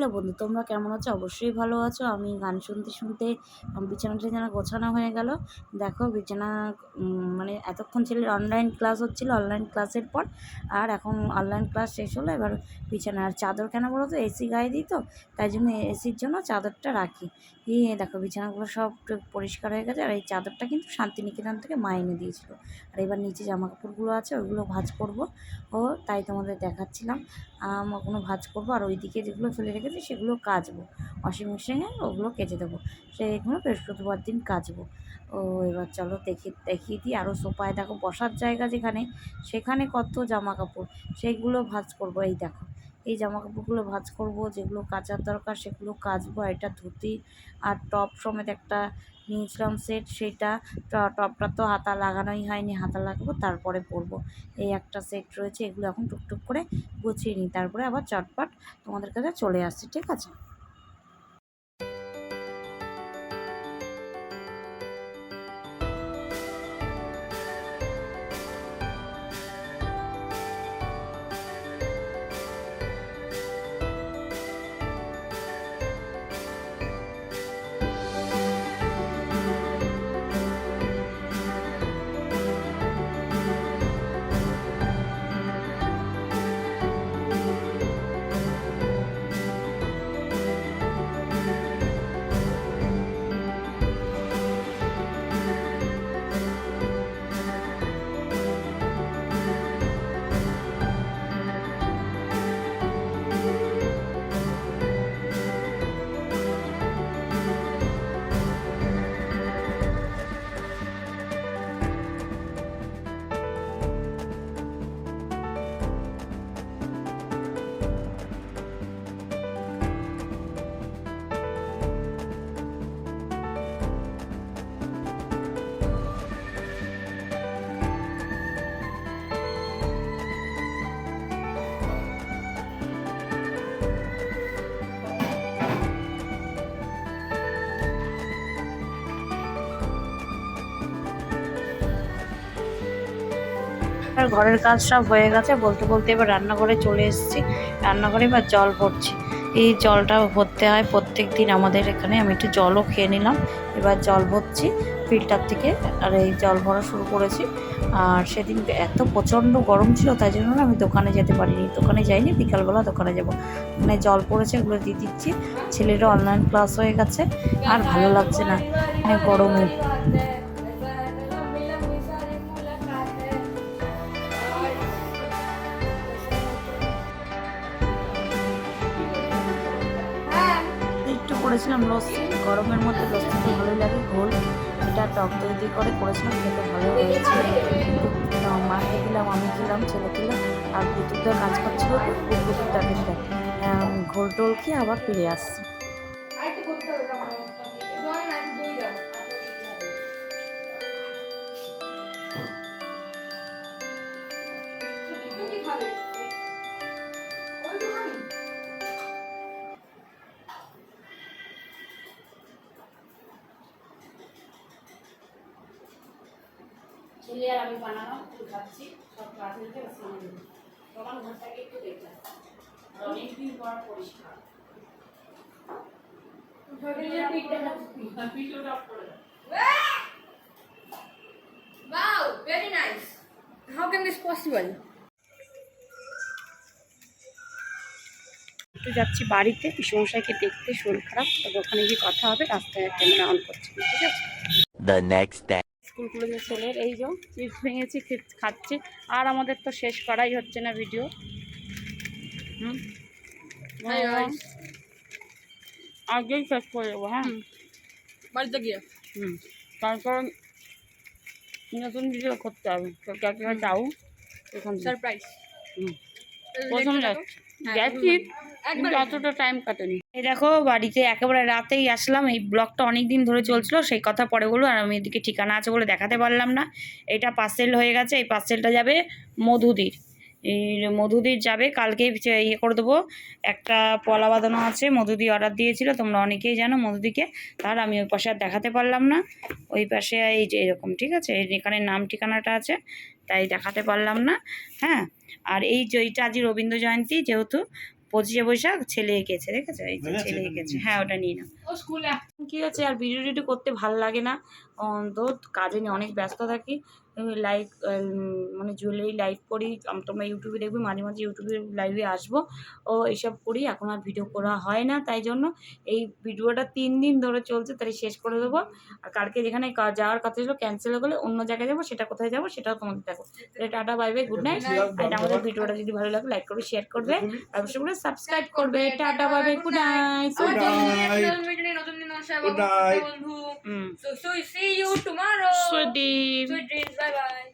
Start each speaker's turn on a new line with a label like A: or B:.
A: Hello বন্ধু, তোমরা কেমন আছো? অবশ্যই ভালো আছো। আমি গান শুনতে শুনতে বিছানাটা যেন গোছানো হয়ে গেল। দেখো, বিছানা মানে এতক্ষণ ছেলের অনলাইন ক্লাস হচ্ছিল অনলাইন ক্লাসের পর আর এখন অনলাইন ক্লাস শেষ হলো। এবার বিছানা আর চাদর কেন বলো তো? এসি গায়ে দিই তো, তাই জন্য এসির জন্য চাদরটা রাখি। এই দেখো, বিছানাগুলো সব পরিষ্কার হয়ে গেছে আর এই চাদরটা কিন্তু শান্তিনিকেতন থেকে মা এনে দিয়েছিল। আর এবার নিচে জামা কাপড়গুলো আছে, ওইগুলো ভাজ করব। ও, তাই তোমাদের দেখাচ্ছিলাম। ওগুলো ভাঁজ করব। আর ওইদিকে যেগুলো ফেলে রেখেছি সেগুলো কাচবো। ওয়াশিং মেশিনে ওগুলো কেচে দেবো। সেইগুলো বৃহস্পতিবার দিন কাচবো। ও এবার চলো দেখি, দেখিয়ে দিই। আরও সোফায় দেখো, বসার জায়গা যেখানে, সেখানে কত জামা কাপড় সেইগুলো ভাজ করব। এই দেখো, এই জামা কাপড়গুলো ভাজ করব। যেগুলো কাচার দরকার সেগুলো কাচবো। আর এটা ধুতি আর টপ সমেত একটা নিয়েছিলাম সেট, সেটা টপটা তো হাতা লাগানোই হয়নি, হাতা লাগাবো, তারপরে পরবো। এই একটা সেট রয়েছে, এগুলো এখন টুকটুক করে গুছিয়ে নিই, তারপরে আবার চটপট তোমাদের কাছে চলে আসছি, ঠিক আছে? আর ঘরের কাজ সব হয়ে গেছে। বলতে বলতে এবার রান্নাঘরে চলে এসেছি। রান্নাঘরে এবার জল ভরছি। এই জলটা ভরতে হয় প্রত্যেক দিন আমাদের এখানে। আমি একটু জলও খেয়ে নিলাম। এবার জল ভরছি ফিল্টার থেকে। আর এই জল ভরা শুরু করেছি। আর সেদিন এত প্রচণ্ড গরম ছিল, তাই জন্য আমি দোকানে যেতে পারিনি। দোকানে যাইনি, বিকালবেলা দোকানে যাব। মানে জল পড়েছে এগুলো দিয়ে দিচ্ছি। ছেলেরও অনলাইন ক্লাস হয়ে গেছে। আর ভালো লাগছে না। মানে গরমে। করেছিলাম লস্যি গরমের মধ্যে লস্যি তো ভালোই লাগে ঘোল এটা টক দিয়ে করে করেছিলাম, খেতে ভালো হয়েছে মাকে দিলাম, আমি দিলাম, ছেলে দিলাম, আর পুতুলটা কাজ করছিল পুতুলটা কিন্তু ঘোল টোল খেয়ে আবার ফিরে আসছি। ছেলে আর আমি বানানো একটু খাচ্ছি সব ক্লাস নিতে তখন ঘরটাকে একটু দেখলাম অনেকদিন পর পরিষ্কার
B: Wow, very nice. How can this possible?
A: একটু যাচ্ছি বাড়িতে পিসমশাইকে দেখতে শরীর খারাপ তবে ওখানে গিয়ে কথা হবে রাস্তায় ক্যামেরা অন করছি ঠিক আছে
C: next day.
A: স্কুল খুলেছে ছেলের এই যে চিপস ভেঙেছি খাচ্ছে। আর আমাদের তো শেষ করাই হচ্ছে না ভিডিও হুম? আগেই শেষ করে দেবো হ্যাঁ।
B: বাড়িতে গিয়ে?
A: হুম। তারপর নতুন ভিডিও করতে হবে। তো কাকে যাও এখন
B: সারপ্রাইজ
A: হুম। প্রথম যাচ্ছি গেছি কিন্তু অতটা টাইম কাটেনি। এই দেখো বাড়িতে একেবারে রাতেই আসলাম। এই ব্লগটা অনেক দিন ধরে চলছিল সেই কথা পরে বলব। আর আমি এদিকে ঠিকানা আছে বলে দেখাতে পারলাম না। এটা পার্সেল হয়ে গেছে এই পার্সেলটা যাবে মধুদির। মধুদির যাবে কালকে ইয়ে করে দেবো। একটা পলা বাঁধানো আছে মধুদি অর্ডার দিয়েছিল। তোমরা অনেকেই জানো মধুদিকে। তার আমি ওই পাশে আর দেখাতে পারলাম না। ওই পাশে এই যে এরকম ঠিক আছে? এখানে নাম ঠিকানাটা আছে তাই দেখাতে পারলাম না। হ্যাঁ? আর এই যে এইটা আজ রবীন্দ্র জয়ন্তী যেহেতু পঁচিশে বৈশাখ ছেলে এঁকেছে দেখেছ? এই যে ছেলে এঁকেছে। হ্যাঁ ওটা নিয়ে না
B: ও স্কুলে
A: কি আছে আর ভিডিও টিডিও করতে ভালো লাগে না। অন্তত তো কাজে নিয়ে অনেক ব্যস্ত থাকি। লাইভ মানে জুয়েলারি লাইভ করি। আম- তোমরা ইউটিউবে দেখবে মাঝে মাঝে ইউটিউবে লাইভে আসব। ও এইসব করি এখন আর ভিডিও করা হয় না তাই জন্য এই ভিডিওটা তিন দিন ধরে চলছে তাই শেষ করে দেবো। আর কালকে যেখানে কা- যাওয়ার কথা ছিল ক্যান্সেল হয়ে গেলে অন্য জায়গায় যাব সেটা কোথায় যাব সেটাও তোমাদের দেখো তাহলে ta-ta bye bye good night আর আমাদের ভিডিওটা যদি ভালো লাগে লাইক করবে শেয়ার করবে। আর অবশ্যই সাবস্ক্রাইব করবে। Ta-ta bye bye good night
B: Shabam,
C: Good
A: Mm.
B: So, so see you tomorrow.
A: Sweet dreams.
B: Sweet dreams. Bye bye.